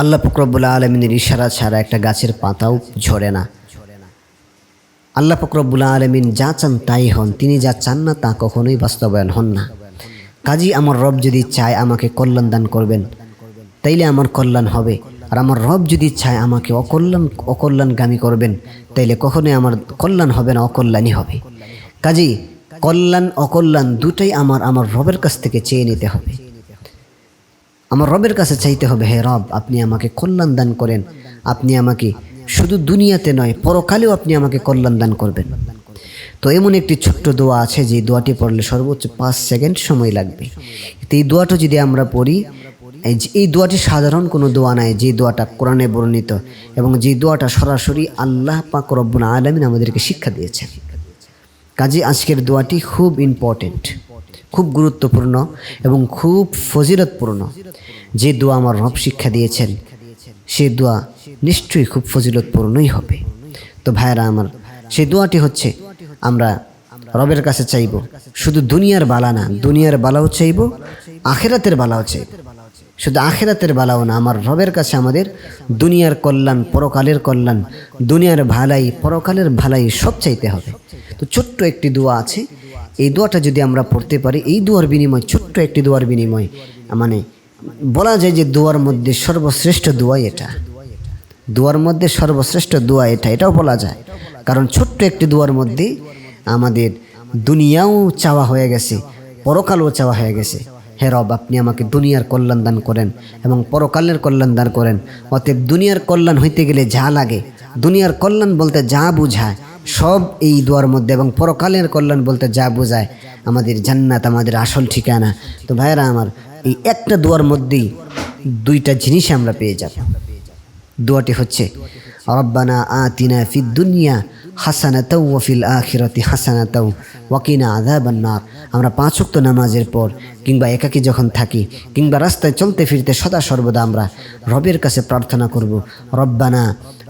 আল্লাহ ফকরবুল্লা আলমিনের ইশারা ছাড়া একটা গাছের পাতাও ঝরে না। আল্লাহ ফকরবুল্লা আলমিন যা চান তাই হন, তিনি যা চান না তা কখনোই বাস্তবায়ন হন না। কাজী, আমার রব যদি চায় আমাকে কল্যাণ দান করবেন, তাইলে আমার কল্যাণ হবে। আর আমার রব যদি চায় আমাকে অকল্যাণ, অকল্যাণগামী করবেন, তাইলে কখনোই আমার কল্যাণ হবে না, অকল্যাণই হবে। কাজী, কল্যাণ, অকল্যাণ দুটাই আমার আমার রবের কাছ থেকে চেয়ে নিতে হবে। আমার রবের কাছে চাইতে হবে, হে রব, আপনি আমাকে কল্যাণ দান করেন। আপনি আমাকে শুধু দুনিয়াতে নয়, পরকালেও আপনি আমাকে কল্যাণ দান করবেন। তো এমন একটি ছোট্ট দোয়া আছে, যে দোয়াটি পড়লে সর্বোচ্চ পাঁচ সেকেন্ড সময় লাগবে। তো এই দোয়াটা যদি আমরা পড়ি, এই দোয়াটি সাধারণ কোনো দোয়া নয়, যে দোয়াটা কোরআনে বর্ণিত এবং যে দোয়াটা সরাসরি আল্লাহ পাক রব্বুল আলমিন আমাদেরকে শিক্ষা দিয়েছেন। কাজে আজকের দোয়াটি খুব ইম্পর্টেন্ট খুব গুরুত্বপূর্ণ এবং খুব ফজিলতপূর্ণ। যে দোয়া আমার রব শিক্ষা দিয়েছেন, সে দোয়া নিশ্চয়ই খুব ফজিলতপূর্ণই হবে। তো ভাইরা আমার সেই দোয়াটি হচ্ছে, আমরা রবের কাছে চাইব, শুধু দুনিয়ার বালা না, দুনিয়ার বালাও চাইব, আখেরাতের বালাও চাইব। শুধু আখেরাতের বালাও না, আমার রবের কাছে আমাদের দুনিয়ার কল্যাণ, পরকালের কল্যাণ, দুনিয়ার ভালাই, পরকালের ভালাই সব চাইতে হবে। তো ছোট্ট একটি দোয়া আছে এই দোয়াটা যদি আমরা পড়তে পারি, এই দোয়ার বিনিময়, ছোট্ট একটি দোয়ার বিনিময় মানে বলা যায় যে দোয়ার মধ্যে সর্বশ্রেষ্ঠ দোয়াই এটা। দোয়ার মধ্যে সর্বশ্রেষ্ঠ দোয়া এটা, এটাও বলা যায়। কারণ ছোট্ট একটি দোয়ার মধ্যে আমাদের দুনিয়াও চাওয়া হয়ে গেছে, পরকালও চাওয়া হয়ে গেছে। হে রব, আপনি আমাকে দুনিয়ার কল্যাণ দান করেন এবং পরকালের কল্যাণ দান করেন। অতএব দুনিয়ার কল্যাণ হইতে গেলে যা লাগে, দুনিয়ার কল্যাণ বলতে যা বুঝায় সব এই দোয়ার মধ্যে এবং পরকালের কল্যাণ বলতে যা বোঝায়, আমাদের জান্নাত, আমাদের আসল ঠিকানা। তো ভাইরা আমার, এই একটা দোয়ার মধ্যেই দুইটা জিনিস আমরা পেয়ে যাব। দোয়াটি হচ্ছে, রব্বানা আতিনা ফিদ দুনিয়া হাসানাতাও ওয়াফিল আখিরাতি হাসানাতাও ওয়াকিনা আযাবান্নার আমরা পাঁচ ওয়াক্ত নামাজের পর কিংবা একাকী যখন থাকি কিংবা রাস্তায় চলতে ফিরতে সদা সর্বদা আমরা রবের কাছে প্রার্থনা করব, রব্বানা